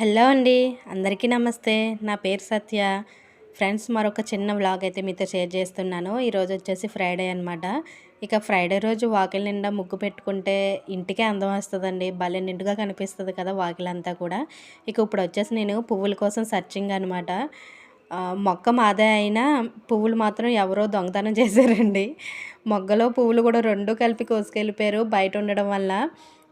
Hello అండి అందరికీ నమస్తే. నా పేరు సత్య. ఫ్రెండ్స్ మరొక చిన్న వ్లాగ్ అయితే మీతో షేర్ చేస్తున్నాను. ఈరోజు వచ్చేసి ఫ్రైడే అనమాట ఇక ఫ్రైడే రోజు వాకిలి నిండా ముగ్గు పెట్టుకుంటే ఇంటికే అందం వస్తుందండి. భలే నిండుగా కనిపిస్తుంది కదా వాకిలంతా కూడా. ఇక ఇప్పుడు వచ్చేసి నేను పువ్వుల కోసం సర్చింగ్ అనమాట మొక్క మాదే అయినా పువ్వులు మాత్రం ఎవరో దొంగతనం చేశారండి. మొగ్గలో పువ్వులు కూడా రెండు కలిపి కోసుకెళ్ళిపోయారు. బయట ఉండడం వల్ల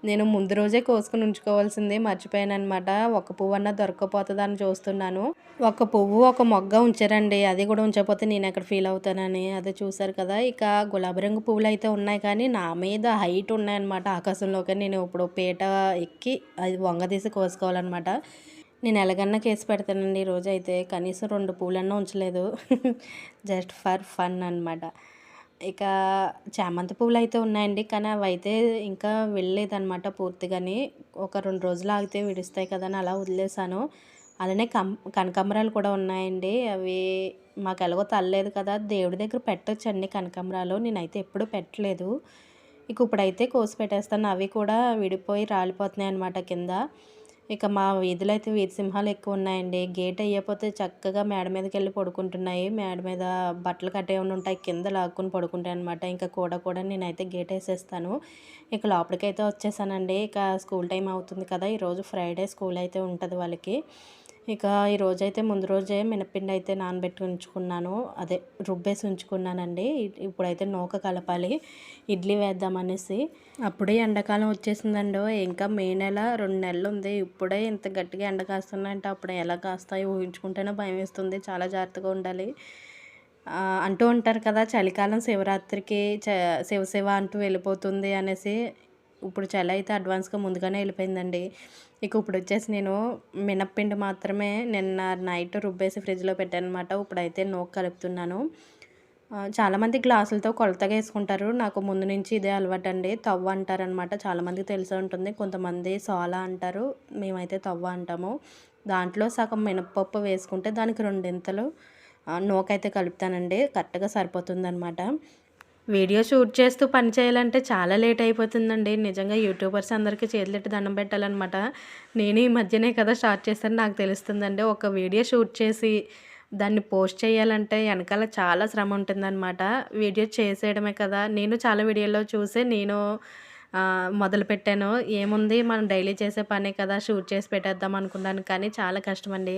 నేను ముందు రోజే కోసుకుని ఉంచుకోవాల్సింది మర్చిపోయాను అనమాట ఒక పువ్వు అన్న దొరకపోతుందని చూస్తున్నాను. ఒక పువ్వు ఒక మొగ్గ ఉంచారండి. అది కూడా ఉంచకపోతే నేను ఎక్కడ ఫీల్ అవుతానని. అదే చూసారు కదా. ఇక గులాబీ రంగు పువ్వులు అయితే ఉన్నాయి కానీ నా మీద హైట్ ఉన్నాయన్నమాట. ఆకాశంలోకి నేను ఇప్పుడు పీట ఎక్కి అది వంగ తీసి కోసుకోవాలన్నమాట. నేను ఎలాగన్నా కేసు పెడతానండి ఈరోజు అయితే కనీసం రెండు పూలన్నా ఉంచలేదు. జస్ట్ ఫర్ ఫన్ అనమాట ఇక చామంతి పువ్వులు అయితే ఉన్నాయండి కానీ అవి అయితే ఇంకా వెళ్ళలేదన్నమాట పూర్తిగాని. ఒక రెండు రోజులు ఆగితే విడుస్తాయి కదా అని అలా వదిలేసాను అలానే కం కనకాంబరాలు కూడా ఉన్నాయండి. అవి మాకు ఎలాగో తల్లలేదు కదా దేవుడి దగ్గర పెట్టొచ్చండి కనకాంబరాలు. నేనైతే ఎప్పుడు పెట్టలేదు. ఇక ఇప్పుడైతే కోసి పెట్టేస్తాను. అవి కూడా విడిపోయి రాలిపోతున్నాయి అనమాట కింద. ఇక మా వీధిలో అయితే వీధి సింహాలు ఎక్కువ ఉన్నాయండి. గేట్ అయ్యపోతే చక్కగా మేడ మీదకి వెళ్ళి పడుకుంటున్నాయి. మేడ మీద బట్టలు కట్టే ఉంటాయి కింద లాక్కుని పడుకుంటాయి అనమాట ఇంకా కూడా కూడా నేనైతే గేట్ వేసేస్తాను. ఇక లోపలికైతే వచ్చేసానండి. ఇక స్కూల్ టైం అవుతుంది కదా ఈరోజు ఫ్రైడే స్కూల్ అయితే ఉంటుంది వాళ్ళకి. ఇక ఈరోజైతే ముందు రోజే మినపిండి అయితే నానబెట్టి ఉంచుకున్నాను. అదే రుబ్బేసి ఉంచుకున్నానండి. ఇప్పుడైతే నూక కలపాలి. ఇడ్లీ వేద్దామనేసి. అప్పుడే ఎండాకాలం వచ్చేసిందండో. ఇంకా మే నెల రెండు నెలలు ఉంది. ఇప్పుడే ఇంత గట్టిగా ఎండ కాస్తున్నాయంటే అప్పుడు ఎలా కాస్తాయి ఊహించుకుంటేనే భయం వేస్తుంది. చాలా జాగ్రత్తగా ఉండాలి. అంటూ ఉంటారు కదా చలికాలం శివరాత్రికి చ శివశివ అంటూ వెళ్ళిపోతుంది అనేసి. ఇప్పుడు చాలా అయితే అడ్వాన్స్గా ముందుగానే వెళ్ళిపోయిందండి. ఇక ఇప్పుడు వచ్చేసి నేను మినప్పిండి మాత్రమే నిన్న నైట్ రుబ్బేసి ఫ్రిడ్జ్లో పెట్టాను అనమాట ఇప్పుడైతే నోక్ కలుపుతున్నాను. చాలామంది గ్లాసులతో కొలతగా వేసుకుంటారు. నాకు ముందు నుంచి ఇదే అలవాటు అండి తవ్వ అంటారనమాట. చాలామందికి తెలిసే ఉంటుంది. కొంతమంది సోలా అంటారు. మేమైతే తవ్వ అంటాము. దాంట్లో సగం మినప్పప్పు వేసుకుంటే దానికి రెండింతలు నోకైతే కలుపుతానండి. కరెక్ట్గా సరిపోతుంది వీడియో షూట్ చేస్తూ పని చేయాలంటే చాలా లేట్ అయిపోతుందండి. నిజంగా యూట్యూబర్స్ అందరికీ చేతులెట్టి దండం పెట్టాలన్నమాట. నేను ఈ మధ్యనే కదా స్టార్ట్ చేశాను నాకు తెలుస్తుందండి. ఒక వీడియో షూట్ చేసి దాన్ని పోస్ట్ చేయాలంటే వెనకాల చాలా శ్రమ ఉంటుందన్నమాట. వీడియో చేసేయడమే కదా. నేను చాలా వీడియోలో చూసి నేను మొదలుపెట్టాను. ఏముంది? మనం డైలీ చేసే పనే కదా షూట్ చేసి పెట్టేద్దాం అనుకున్నాను కానీ చాలా కష్టమండి.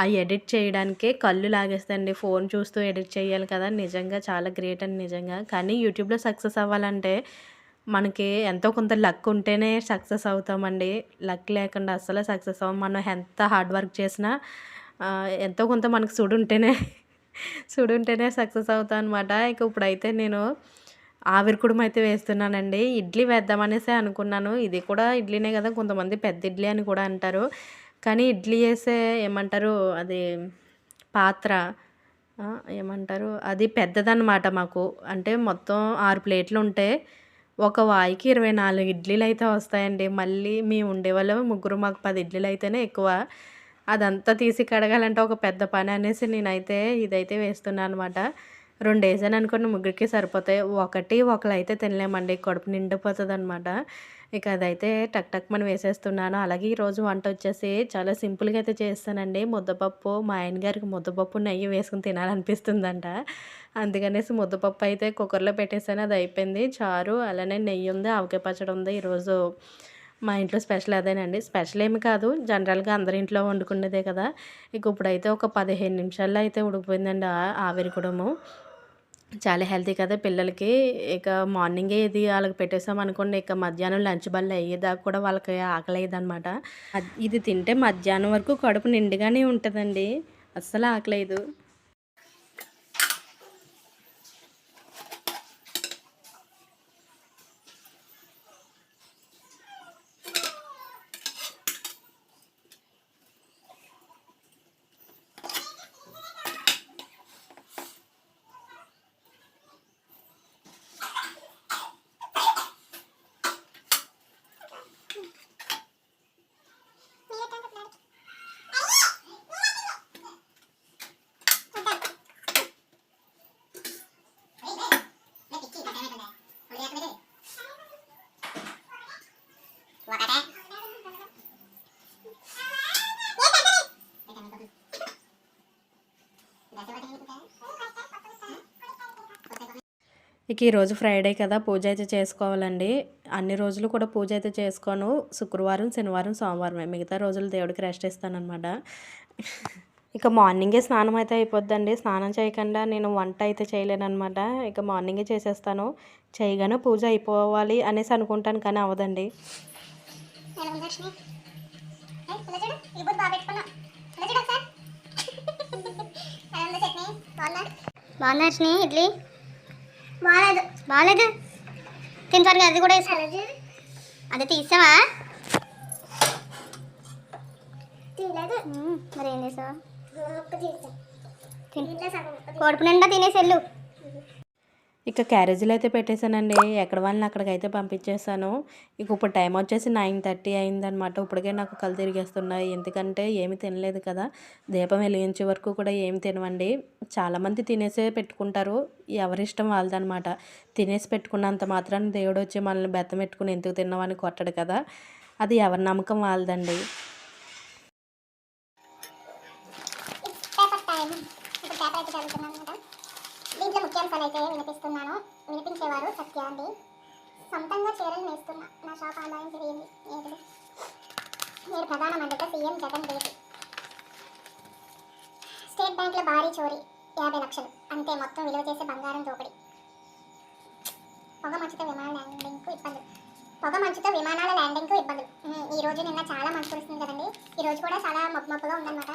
ఆ ఎడిట్ చేయడానికే కళ్ళు లాగేస్తాయండి. ఫోన్ చూస్తూ ఎడిట్ చేయాలి కదా నిజంగా చాలా గ్రేట్ అండి నిజంగా. కానీ యూట్యూబ్లో సక్సెస్ అవ్వాలంటే మనకి ఎంతో కొంత లక్ ఉంటేనే సక్సెస్ అవుతామండి. లక్ లేకుండా అస్సలు సక్సెస్ అవ్వం. మనం ఎంత హార్డ్ వర్క్ చేసినా ఎంతో కొంత మనకు సుడుంటేనే సుడుంటేనే సక్సెస్ అవుతా అనమాట ఇక ఇప్పుడైతే నేను ఆవిరికుడుము అయితే వేస్తున్నానండి. ఇడ్లీ వేద్దామనేసి అనుకున్నాను. ఇది కూడా ఇడ్లీనే కదా కొంతమంది పెద్ద ఇడ్లీ అని కూడా అంటారు. కానీ ఇడ్లీ వేసే ఏమంటారు అది పాత్ర ఏమంటారు అది పెద్దదన్నమాట మాకు. అంటే మొత్తం ఆరు ప్లేట్లు ఉంటే ఒక వాయికి ఇరవై నాలుగు ఇడ్లీలు అయితే వస్తాయండి. మళ్ళీ మేము ఉండేవాళ్ళం ముగ్గురు మాకు పది ఇడ్లీలు అయితేనే ఎక్కువ. అదంతా తీసి కడగాలంటే ఒక పెద్ద పని అనేసి నేనైతే ఇదైతే వేస్తున్నాను అనమాట రెండు వేసాను అనుకోండి ముగ్గురికి సరిపోతాయి. ఒకటి ఒకరు అయితే తినలేమండి కడుపు నిండిపోతుంది అనమాట ఇక అదైతే టక్ టక్ మనం వేసేస్తున్నాను. అలాగే ఈరోజు వంట వచ్చేసి చాలా సింపుల్గా అయితే చేస్తానండి. ముద్దపప్పు మా ఆయన గారికి ముద్దపప్పు నెయ్యి వేసుకుని తినాలనిపిస్తుందంట. అందుకనేసి ముద్దపప్పు అయితే కుక్కర్లో పెట్టేసాను అది అయిపోయింది. చారు అలానే నెయ్యి ఉంది ఆవకాయ పచ్చడి ఉంది. ఈరోజు మా ఇంట్లో స్పెషల్ అదేనండి. స్పెషల్ ఏమి కాదు జనరల్గా అందరి ఇంట్లో వండుకునేదే కదా. ఇక ఇప్పుడైతే ఒక పదిహేను నిమిషాల్లో అయితే ఉడికిపోయిందండి ఆవిరి కుడము. చాలా హెల్తీ కదా పిల్లలకి. ఇక మార్నింగే ఇది వాళ్ళకి పెట్టేసాం అనుకోండి ఇక మధ్యాహ్నం లంచ్ బల్ల అయ్యేదాకా కూడా వాళ్ళకి ఆకలేదన్నమాట ఇది తింటే మధ్యాహ్నం వరకు కడుపు నిండుగానే ఉంటుందండి. అస్సలు ఆకలేదు. ఇక ఈరోజు ఫ్రైడే కదా పూజ అయితే చేసుకోవాలండి. అన్ని రోజులు కూడా పూజ అయితే చేసుకోను. శుక్రవారం శనివారం సోమవారం మిగతా రోజులు దేవుడికి రెస్ట్ ఇస్తానమాట ఇక మార్నింగే స్నానం అయితే అయిపోద్దండి. స్నానం చేయకుండా నేను వంట అయితే చేయలేనమాట ఇక మార్నింగే చేసేస్తాను. చేయగానే పూజ అయిపోవాలి అనేసి అనుకుంటాను కానీ అవదండి బాగుందా ఇడ్లీ. బాగాలేదు బాగాలేదు తిని త్వరగా అది కూడా వేసుకో. అది తీసావా? మరి ఏం చేసావు? కడుపు నిండా తినేసి వెళ్ళు ఇక క్యారేజీలు అయితే పెట్టేశానండి. ఎక్కడ వాళ్ళని అక్కడికైతే పంపించేశాను. ఇక ఇప్పుడు టైం వచ్చేసి నైన్ థర్టీ అయిందనమాట ఇప్పటికే నాకు కళ్ళు తిరిగేస్తున్నాయి. ఎందుకంటే ఏమి తినలేదు కదా. దీపం వెలిగించే వరకు కూడా ఏమి తినవండి. చాలామంది తినేసే పెట్టుకుంటారు. ఎవరిష్టం వాళ్ళదనమాట తినేసి పెట్టుకున్నంత మాత్రం దేవుడు వచ్చి మనల్ని బెత్తం పెట్టుకుని ఎందుకు తిన్నామని కొట్టడు కదా. అది ఎవరి నమ్మకం వాళ్ళదండి పేపర్ టైం ఇప్పుడు పేపర్ అయితే చదువుతున్నాను అనమాట దీంట్లో ముఖ్యాంశాలు అయితే వినిపిస్తున్నాను. వినిపించేవారు సత్య అండి. సొంతంగా చీరలు నేస్తున్నా. నా షాప్ ఆదాయం పెరిగింది ఏడు నేడు ప్రధాన మంత్రితో సీఎం జగన్ భేటీ స్టేట్ బ్యాంక్లో భారీ చోరీ. యాభై లక్షలు. అంతే మొత్తం విలువ చేసే బంగారం దోపిడీ. పొగ మంచుతో విమాన ల్యాండింగ్కు ఇబ్బందులు. పొగ మంచుతో విమానాల ల్యాండింగ్కు ఇబ్బందులు. ఈ రోజు నిన్న చాలా మంచు కురుస్తుంది కదండి. ఈ రోజు కూడా చాలా మబ్బు మబ్బుగా ఉందన్నమాట.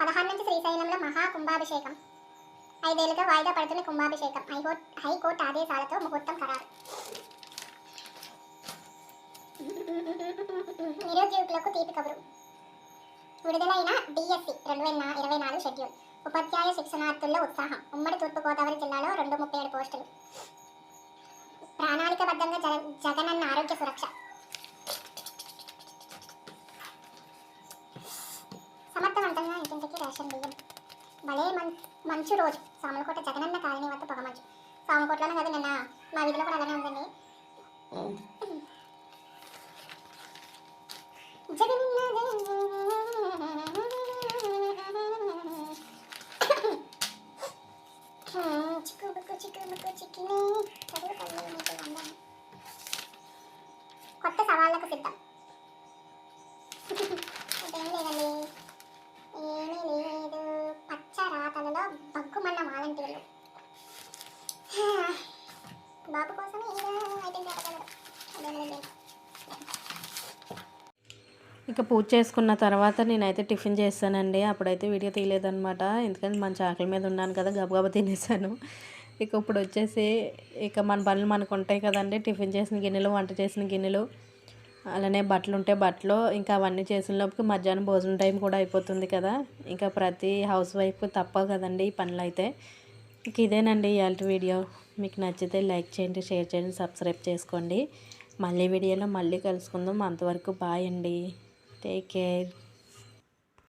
పదహారు నుంచి శ్రీశైలంలో మహా కుంభాభిషేకం. ఐదేళ్ళుగా వాయిదా పడుతున్న కుంభాభిషేకం. హైకోర్టు హైకోర్టు ఆదేశాలతో ముహూర్తం ఖరారు. నిరుద్యోగులకు తీపి కబురు. విడుదలైన డిఎస్సి రెండు వేల ఇరవై నాలుగు షెడ్యూల్. ఉపాధ్యాయ శిక్షణార్థుల్లో ఉత్సాహం. ఉమ్మడి తూర్పుగోదావరి జిల్లాలో రెండు ముప్పై ఏడు పోస్టులు. ప్రణాళికబద్ధంగా జగ జగనన్న ఆరోగ్య సురక్ష. మంచు రోజు. సామలకోట జగనన్న కాలనీ వద్ద పొగమంచు. సామలకోటలోనే కదా నిన్న మా వీధిలో కూడా అలానే ఉందండి. ఇక పూజ చేసుకున్న తర్వాత నేనైతే టిఫిన్ చేస్తానండి. అప్పుడైతే వీడియో తీయలేదనమాట ఎందుకంటే మంచి ఆకలి మీద ఉన్నాను కదా గబగబా తినేసాను. ఇక ఇప్పుడు వచ్చేసి ఇక మన పనులు మనకు ఉంటాయి కదండి. టిఫిన్ చేసిన గిన్నెలు వంట చేసిన గిన్నెలు అలానే బట్టలు ఉంటే బట్టలు ఇంకా అవన్నీ చేసిన లోపుకి మధ్యాహ్నం భోజనం టైం కూడా అయిపోతుంది కదా. ఇంకా ప్రతి హౌస్ వైఫ్ తప్పవు కదండి ఈ పనులు అయితే. ఇంక ఇదేనండి ఇవాళ వీడియో. మీకు నచ్చితే లైక్ చేయండి షేర్ చేయండి సబ్స్క్రైబ్ చేసుకోండి. మళ్ళీ వీడియోలో మళ్ళీ కలుసుకుందాం. అంతవరకు బాయ్ అండి. Take care